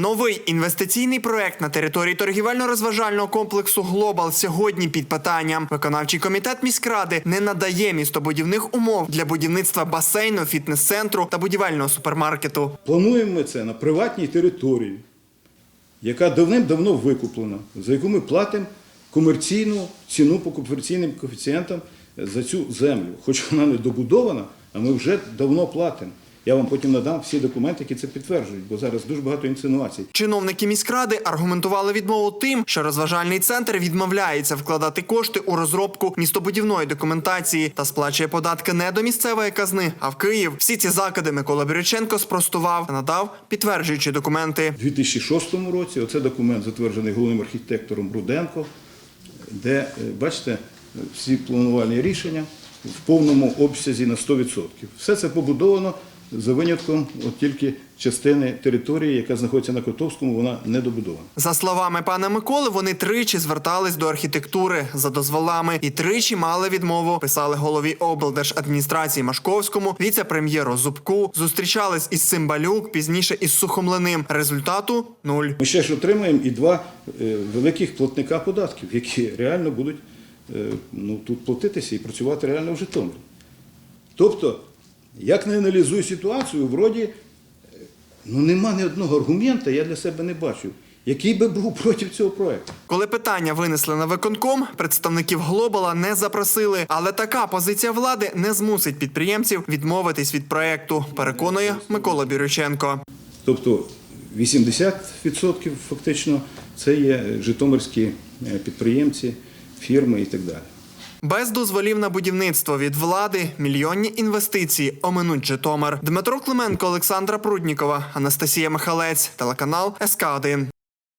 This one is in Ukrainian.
Новий інвестиційний проект на території торгівельно-розважального комплексу Глобал сьогодні під питанням. Виконавчий комітет міськради не надає містобудівних умов для будівництва басейну, фітнес-центру та будівельного супермаркету. Плануємо ми це на приватній території, яка давним-давно викуплена, за яку ми платимо комерційну ціну по комерційним коефіцієнтам за цю землю. Хоч вона не добудована, а ми вже давно платимо. Я вам потім надам всі документи, які це підтверджують, бо зараз дуже багато інсинуацій. Чиновники міськради аргументували відмову тим, що розважальний центр відмовляється вкладати кошти у розробку містобудівної документації та сплачує податки не до місцевої казни, а в Київ. Всі ці закиди Микола Бірюченко спростував та надав підтверджуючі документи. У 2006 році оце документ затверджений головним архітектором Руденко, де, е, бачите, всі планувальні рішення в повному обсязі на 100%. Все це побудовано за винятком от тільки частини території, яка знаходиться на Котовському, вона не добудована. За словами пана Миколи, вони тричі звертались до архітектури за дозволами і тричі мали відмову. Писали голові облдержадміністрації Машковському, віце-прем'єру Зубку. Зустрічались із Цимбалюк, пізніше із Сухомлиним. Результату нуль. Ми ще ж отримаємо і два е, великих платника податків, які реально будуть е, ну, тут платитися і працювати реально в Житомирі. Тобто, як не аналізую ситуацію, вроді е, ну, нема ні одного аргумента, я для себе не бачу, який би був проти цього проекту. Коли питання винесли на виконком, представників Глобала не запросили. Але така позиція влади не змусить підприємців відмовитись від проекту. Переконує Микола Бірюченко. Тобто 80% фактично це є житомирські е, підприємці, фірми і так далі. Без дозволів на будівництво від влади мільйонні інвестиції оминуть Житомир. Дмитро Клименко, Олександра Пруднікова, Анастасія Михалець, телеканал СК 1